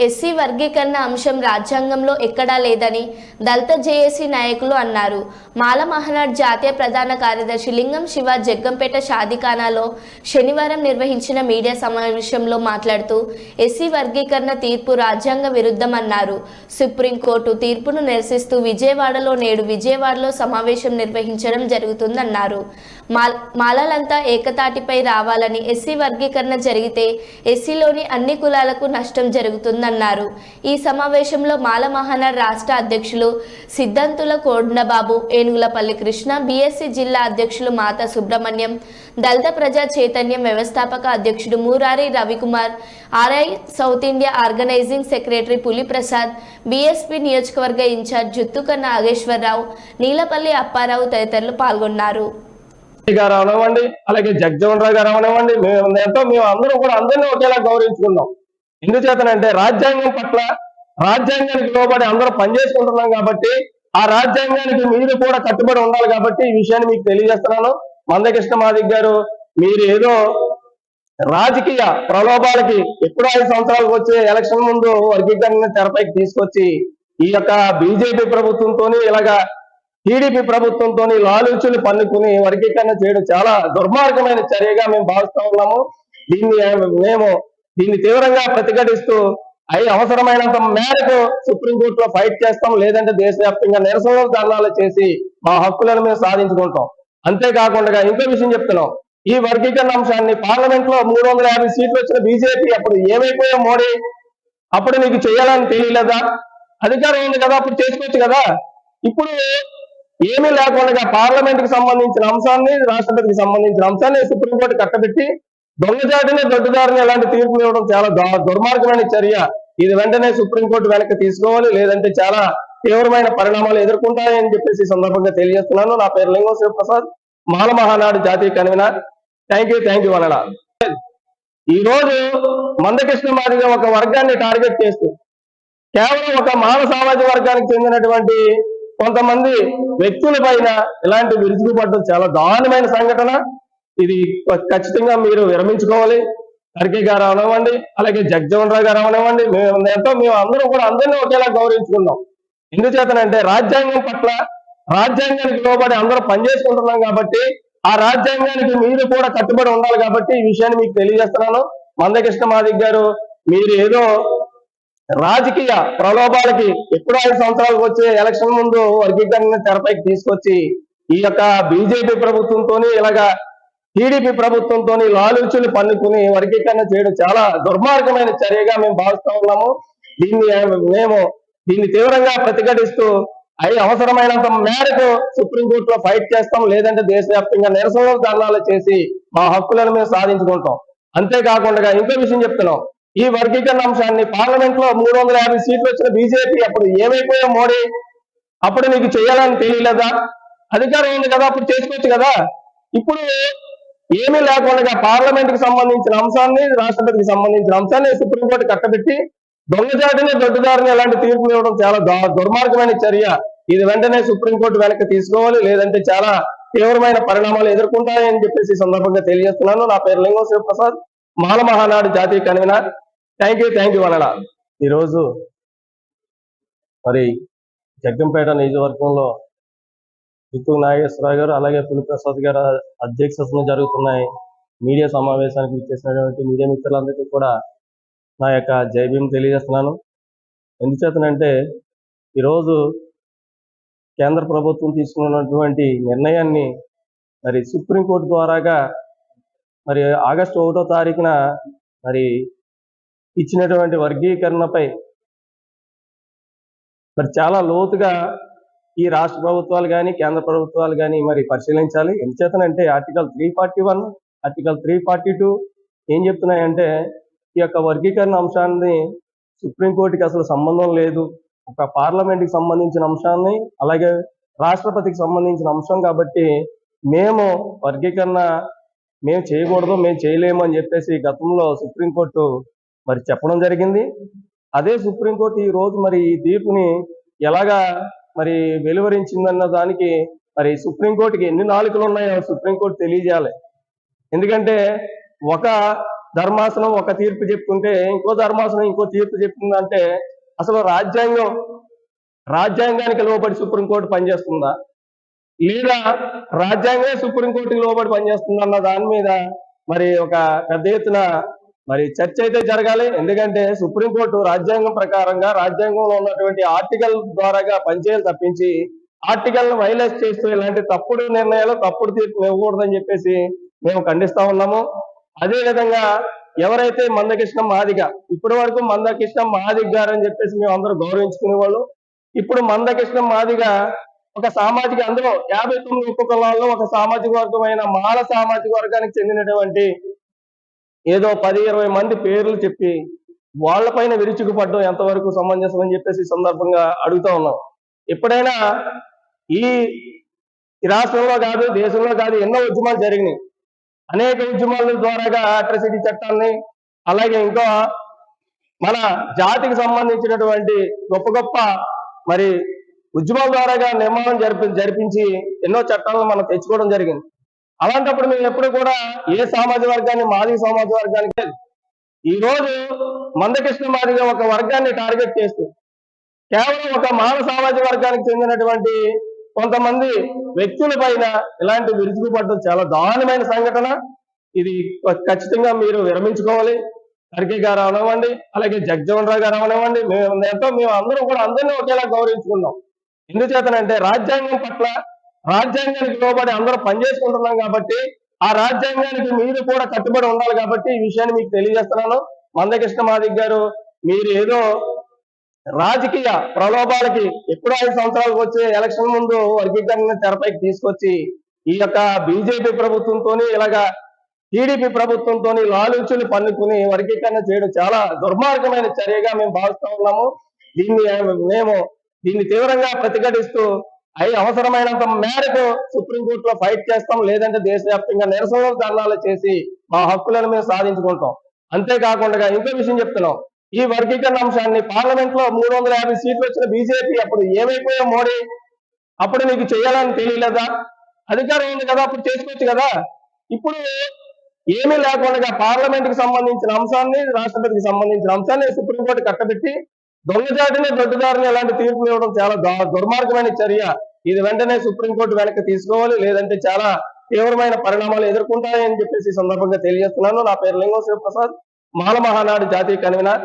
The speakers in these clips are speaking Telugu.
ఎస్సీ వర్గీకరణ అంశం రాజ్యాంగంలో ఎక్కడా లేదని దళిత జేఏసీ నాయకులు అన్నారు. మాల మహనాడ్ జాతీయ ప్రధాన కార్యదర్శి లింగం శివ జగ్గంపేట షాదిఖానాలో శనివారం నిర్వహించిన మీడియా సమావేశంలో మాట్లాడుతూ ఎస్సీ వర్గీకరణ తీర్పు రాజ్యాంగ విరుద్ధమన్నారు సుప్రీంకోర్టు తీర్పును నిరసిస్తూ విజయవాడలో నేడు విజయవాడలో సమావేశం నిర్వహించడం జరుగుతుందన్నారు. మాలలంతా ఏకతాటిపై రావాలని ఎస్సీ వర్గీకరణ జరిగితే ఎస్సీలోని అన్ని కులాలకు నష్టం జరుగుతుందన్నారు. ఈ సమావేశంలో మాల మహానాడు రాష్ట్ర అధ్యక్షులు సిద్ధాంతుల కోడ్నబాబు ఏనుగులపల్లి కృష్ణ బీఎస్సీ జిల్లా అధ్యక్షులు మాతా సుబ్రహ్మణ్యం దళిత ప్రజా చైతన్యం వ్యవస్థాపక అధ్యక్షుడు Murari Ravikumar RI South India organising secretary Puliprasad BSP నియోజకవర్గ ఇన్ఛార్జ్ జుత్తుక నాగేశ్వరరావు నీలపల్లి అప్పారావు తదితరులు పాల్గొన్నారు. గారు అవనివ్వండి అలాగే జగజీవన్ రావు గారు అవనివ్వండి మేము ఎంతో మేము అందరం కూడా అందరినీ ఒకేలా గౌరవించుకున్నాం. ఎందుచేతనంటే రాజ్యాంగం పట్ల రాజ్యాంగానికి లోబడి అందరూ పనిచేసుకుంటున్నాం కాబట్టి ఆ రాజ్యాంగానికి మీరు కూడా కట్టుబడి ఉండాలి కాబట్టి ఈ విషయాన్ని మీకు తెలియజేస్తున్నాను. మందకృష్ణ మాదిక్ గారు మీరు ఏదో రాజకీయ ప్రలోభాలకి ఎప్పుడో ఐదు సంవత్సరాలకు వచ్చే ఎలక్షన్ ముందు వర్గీకరణ తెరపైకి తీసుకొచ్చి ఈ యొక్క బీజేపీ ప్రభుత్వంతో ఇలాగా టీడీపీ ప్రభుత్వంతో లాలుచులు పన్నుకుని వర్గీకరణ చేయడం చాలా దుర్మార్గమైన చర్యగా మేము భావిస్తా ఉన్నాము. దీన్ని మేము దీన్ని తీవ్రంగా ప్రతిఘటిస్తూ అయి అవసరమైనంత మేరకు సుప్రీంకోర్టులో ఫైట్ చేస్తాం. లేదంటే దేశవ్యాప్తంగా నిరసనలు ధర్నాలు చేసి మా హక్కులను మేము సాధించుకుంటాం. అంతేకాకుండా ఇంకో విషయం చెప్తున్నాం. ఈ వర్గీకరణ అంశాన్ని పార్లమెంట్లో మూడు వందల యాభై సీట్లు వచ్చిన బీజేపీ అప్పుడు ఏమైపోయా మోడీ? అప్పుడు నీకు చేయాలని తెలియలేదా? అధికారం ఉంది కదా అప్పుడు చేసుకోవచ్చు కదా. ఇప్పుడు ఏమీ లేకుండా పార్లమెంట్కి సంబంధించిన అంశాన్ని రాష్ట్రపతికి సంబంధించిన అంశాన్ని సుప్రీంకోర్టు కట్టబెట్టి దొంగజాటిని దొడ్డుదారిని ఎలాంటి తీర్పులు ఇవ్వడం చాలా దు- దుర్మార్గమైన చర్య. ఇది వెంటనే సుప్రీంకోర్టు వెనక్కి తీసుకోవాలి. లేదంటే చాలా తీవ్రమైన పరిణామాలు ఎదుర్కొంటాయని చెప్పేసి సందర్భంగా తెలియజేస్తున్నాను. నా పేరు లింగం శివప్రసాద్ మాల మహానాడు జాతీయ convener. Thank you thank you అనడా ఈ రోజు మందకృష్ణ మాదిగా ఒక వర్గాన్ని టార్గెట్ చేస్తూ కేవలం ఒక మానవ సామాజిక వర్గానికి చెందినటువంటి కొంతమంది వ్యక్తుల పైన ఇలాంటి విరుచుకుపడడం చాలా దారుణమైన సంఘటన. ఇది ఖచ్చితంగా మీరు విరమించుకోవాలి. ఖర్గే గారు అవనివ్వండి అలాగే జగ్జీవన్ రావు గారు అవనివ్వండి. మేము ఎంతో మేము అందరం కూడా అందరినీ ఒకేలా గౌరవించుకున్నాం. ఎందుచేతనంటే రాజ్యాంగం పట్ల రాజ్యాంగానికి లోబడి అందరూ పనిచేసుకుంటున్నాం కాబట్టి ఆ రాజ్యాంగానికి మీరు కూడా కట్టుబడి ఉండాలి కాబట్టి ఈ విషయాన్ని మీకు తెలియజేస్తున్నాను. మందకృష్ణ మాదిక్ గారు మీరు ఏదో రాజకీయ ప్రలోభాలకి ఎప్పుడో ఐదు సంవత్సరాలకు వచ్చే ఎలక్షన్ ముందు వర్గీకరణ తెరపైకి తీసుకొచ్చి ఈ యొక్క బీజేపీ ప్రభుత్వంతో ఇలాగా టీడీపీ ప్రభుత్వంతో లాలుచులు పన్నుకుని వర్గీకరణ చేయడం చాలా దుర్మార్గమైన చర్యగా మేము భావిస్తా ఉన్నాము. దీన్ని మేము దీన్ని తీవ్రంగా ప్రతిఘటిస్తూ అవి అవసరమైనంత మేరకు సుప్రీంకోర్టులో ఫైట్ చేస్తాం లేదంటే దేశవ్యాప్తంగా నిరసనలు ధర్నాలు చేసి మా హక్కులను మేము సాధించుకుంటాం. అంతేకాకుండా ఇంకో విషయం చెప్తున్నాం. ఈ వర్గీకరణ అంశాన్ని పార్లమెంట్లో మూడు వందల యాభై సీట్లు వచ్చిన బీజేపీ అప్పుడు ఏమైపోయా మోడీ? అప్పుడు నీకు చేయాలని తెలియలేదా? అధికారం ఉంది కదా అప్పుడు చేసుకోవచ్చు కదా? ఇప్పుడు ఏమీ లేకుండా పార్లమెంట్కి సంబంధించిన అంశాన్ని రాష్ట్రపతికి సంబంధించిన అంశాన్ని సుప్రీంకోర్టు కట్టబెట్టి దొంగజాటిని దొడ్డుదారిని ఎలాంటి తీర్పులు ఇవ్వడం చాలా దు- దుర్మార్గమైన చర్య. ఇది వెంటనే సుప్రీంకోర్టు వెనక్కి తీసుకోవాలి లేదంటే చాలా తీవ్రమైన పరిణామాలు ఎదుర్కొంటాయని చెప్పేసి సందర్భంగా తెలియజేస్తున్నాను. నా పేరు లింగం శివప్రసాద్. మాల మహానాడు జాతీయ convener. Thank you thank you అనడా ఈరోజు మరి జగ్గంపేట నియోజకవర్గంలో చిత్తూరు నాగేశ్వరరావు గారు అలాగే పులిప్రసాద్ గారు అధ్యక్షతన జరుగుతున్నాయి. మీడియా సమావేశానికి ఇచ్చేసినటువంటి మీడియా మిత్రులందరికీ కూడా నా యొక్క జైభీం భీమ్ తెలియజేస్తున్నాను. ఎందుచేతనంటే ఈరోజు కేంద్ర ప్రభుత్వం తీసుకున్నటువంటి నిర్ణయాన్ని మరి సుప్రీంకోర్టు ద్వారాగా మరి ఆగస్టు ఒకటో తారీఖున మరి ఇచ్చినటువంటి వర్గీకరణపై మరి చాలా లోతుగా ఈ రాష్ట్ర ప్రభుత్వాలు కానీ కేంద్ర ప్రభుత్వాలు కానీ మరి పరిశీలించాలి. ఎందుచేతనంటే article three forty one article three forty two ఏం చెప్తున్నాయంటే ఈ యొక్క వర్గీకరణ అంశాన్ని సుప్రీంకోర్టుకి అసలు సంబంధం లేదు. ఒక పార్లమెంట్కి సంబంధించిన అంశాన్ని అలాగే రాష్ట్రపతికి సంబంధించిన అంశం కాబట్టి మేము వర్గీకరణ మేము చేయకూడదు మేము చేయలేము అని చెప్పేసి గతంలో సుప్రీంకోర్టు మరి చెప్పడం జరిగింది. అదే సుప్రీంకోర్టు ఈ రోజు మరి ఈ తీర్పుని ఎలాగా మరి వెలువరించిందన్న దానికి మరి సుప్రీంకోర్టుకి ఎన్ని నాలుకలు ఉన్నాయో సుప్రీంకోర్టు తెలియజేయాలి. ఎందుకంటే ఒక ధర్మాసనం ఒక తీర్పు చెప్తుంటే ఇంకో ధర్మాసనం ఇంకో తీర్పు చెప్తుందంటే అసలు రాజ్యాంగం రాజ్యాంగానికి లోబడి సుప్రీంకోర్టు పనిచేస్తుందా? లేదా రాజ్యాంగమే సుప్రీంకోర్టుకి లోబడి పనిచేస్తుందన్న దాని మీద మరి ఒక పెద్ద ఎత్తున మరి చర్చ అయితే జరగాలి. ఎందుకంటే సుప్రీంకోర్టు రాజ్యాంగం ప్రకారంగా రాజ్యాంగంలో ఉన్నటువంటి ఆర్టికల్ ద్వారాగా పనిచేయాలి తప్పించి ఆర్టికల్ను వైలేట్ చేస్తూ ఇలాంటి తప్పుడు నిర్ణయాలు తప్పుడు తీర్పు ఇవ్వకూడదని చెప్పేసి మేము ఖండిస్తా ఉన్నాము. అదే విధంగా ఎవరైతే మందకృష్ణ మాదిగ ఇప్పటి వరకు మందకృష్ణ మాదిగ గారు అని చెప్పేసి మేము అందరూ గౌరవించుకునే వాళ్ళు. ఇప్పుడు మందకృష్ణ మాదిగ ఒక సామాజిక అందులో యాభై తొమ్మిది ఉపకులాల్లో ఒక సామాజిక వర్గమైన మాల సామాజిక వర్గానికి చెందినటువంటి ఏదో పది ఇరవై మంది పేర్లు చెప్పి వాళ్ళపైన విరుచుకుపడడం ఎంతవరకు సమంజసం అని చెప్పేసి సందర్భంగా అడుగుతా ఉన్నాం. ఎప్పుడైనా ఈ ఈ రాష్ట్రంలో కాదు దేశంలో కాదు ఎన్నో ఉద్యమాలు జరిగినాయి. అనేక ఉద్యమాల ద్వారాగా అట్రసిటీ చట్టాన్ని అలాగే ఇంకా మన జాతికి సంబంధించినటువంటి గొప్ప గొప్ప మరి ఉద్యమాల ద్వారాగా నిర్మాణం జరిపి జరిపించి ఎన్నో చట్టాలను మనం తెచ్చుకోవడం జరిగింది. అలాంటప్పుడు మేము ఎప్పుడు కూడా ఏ సామాజిక వర్గాన్ని మాది సామాజిక వర్గానికి ఈ రోజు మందకృష్ణ మాదిగా ఒక వర్గాన్ని టార్గెట్ చేస్తూ కేవలం ఒక మానవ సామాజిక వర్గానికి చెందినటువంటి కొంతమంది వ్యక్తుల పైన ఇలాంటి విరుచుకుపడడం చాలా దారుణమైన సంఘటన. ఇది ఖచ్చితంగా మీరు విరమించుకోవాలి. ఖర్గే గారు అవనివ్వండి అలాగే జగ్జీవన్ రావు గారు అవనివ్వండి. మేము ఎంతో మేము అందరం కూడా అందరినీ ఒకేలా గౌరవించుకున్నాం. ఎందుచేతనంటే రాజ్యాంగం పట్ల రాజ్యాంగానికి లోబడి అందరూ పనిచేసుకుంటున్నాం కాబట్టి ఆ రాజ్యాంగానికి మీరు కూడా కట్టుబడి ఉండాలి కాబట్టి ఈ విషయాన్ని మీకు తెలియజేస్తున్నాను. మందకృష్ణ మాదిక్ గారు మీరు ఏదో రాజకీయ ప్రలోభాలకి ఎప్పుడు ఐదు సంవత్సరాలకు వచ్చే ఎలక్షన్ ముందు వర్గీకరణ తెరపైకి తీసుకొచ్చి ఈ యొక్క బీజేపీ ప్రభుత్వంతోని ఇలాగా టీడీపీ ప్రభుత్వంతోని లాలుచులు పన్నుకుని వర్గీకరణ చేయడం చాలా దుర్మార్గమైన చర్యగా మేము భావిస్తా ఉన్నాము. దీన్ని మేము దీన్ని తీవ్రంగా ప్రతిఘటిస్తూ అయి అవసరమైనంత మేరకు సుప్రీంకోర్టులో ఫైట్ చేస్తాం లేదంటే దేశవ్యాప్తంగా నిరసనలు ధర్నాలు చేసి మా హక్కులను మేము సాధించుకుంటాం. అంతేకాకుండా ఇంకో విషయం చెప్తున్నాం. ఈ వర్గీకరణ అంశాన్ని పార్లమెంట్లో మూడు వందల యాభై సీట్లు వచ్చిన బీజేపీ అప్పుడు ఏమైపోయా మోడీ? అప్పుడు నీకు చేయాలని తెలియలేదా? అధికారం ఉంది కదా అప్పుడు చేసుకోవచ్చు కదా? ఇప్పుడు ఏమీ లేకుండా పార్లమెంట్కి సంబంధించిన అంశాన్ని రాష్ట్రపతికి సంబంధించిన అంశాన్ని సుప్రీంకోర్టు కట్టబెట్టి దొంగజాటిని దొడ్డుదారిని ఇలాంటి తీర్పులు ఇవ్వడం చాలా దుర్మార్గమైన చర్య. ఇది వెంటనే సుప్రీంకోర్టు వెనక్కి తీసుకోవాలి. లేదంటే చాలా తీవ్రమైన పరిణామాలు ఎదుర్కొంటాయని చెప్పేసి ఈ సందర్భంగా తెలియజేస్తున్నాను. నా పేరు లింగం శివప్రసాద్. మాల మహానాడు జాతీయ convener.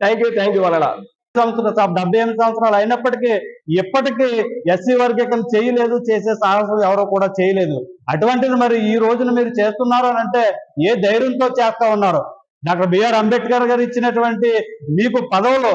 Thank you thank you వనడా సంవత్సరం డెబ్బై ఎనిమిది సంవత్సరాలు అయినప్పటికీ ఇప్పటికీ ఎస్సీ వర్గీకరణ చేయలేదు చేసే సాహసం ఎవరో కూడా చేయలేదు. అటువంటిది మరి ఈ రోజున మీరు చేస్తున్నారు అని అంటే ఏ ధైర్యంతో చేస్తా ఉన్నారు? డాక్టర్ బిఆర్ అంబేద్కర్ గారు ఇచ్చినటువంటి మీకు పదవులు.